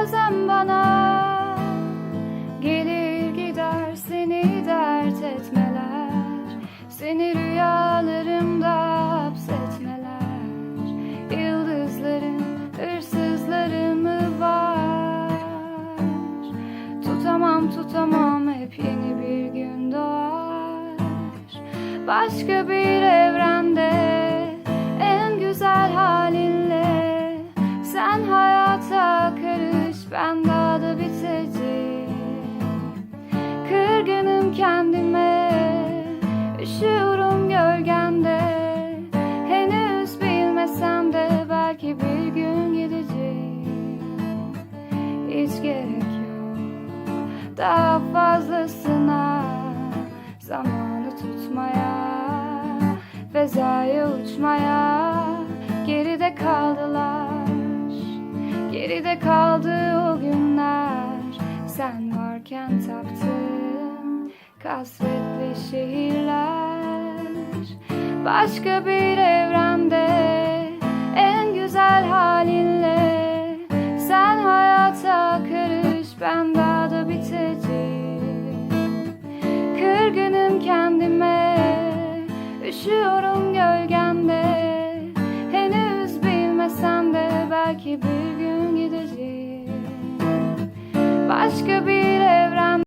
bazen bana. Gelir gider seni dert etmeler. Seni rüyalarımda hapsetmeler. Yıldızların hırsızları mı var. Tutamam tutamam hep yeni bir gün doğar. Başka bir evrende Kendime. Üşüyorum gölgende Henüz bilmesem de belki bir gün gideceğim. Hiç gerek yok. Daha fazlasına Zamanı tutmaya Fezaya uçmaya. Geride kaldılar. Geride kaldı o günler. Sen varken taptığım Kasvetli şehirler Başka bir evrende En güzel halinle. Sen hayata karış Ben daha da biteceğim Kırgınım kendime Üşüyorum gölgemde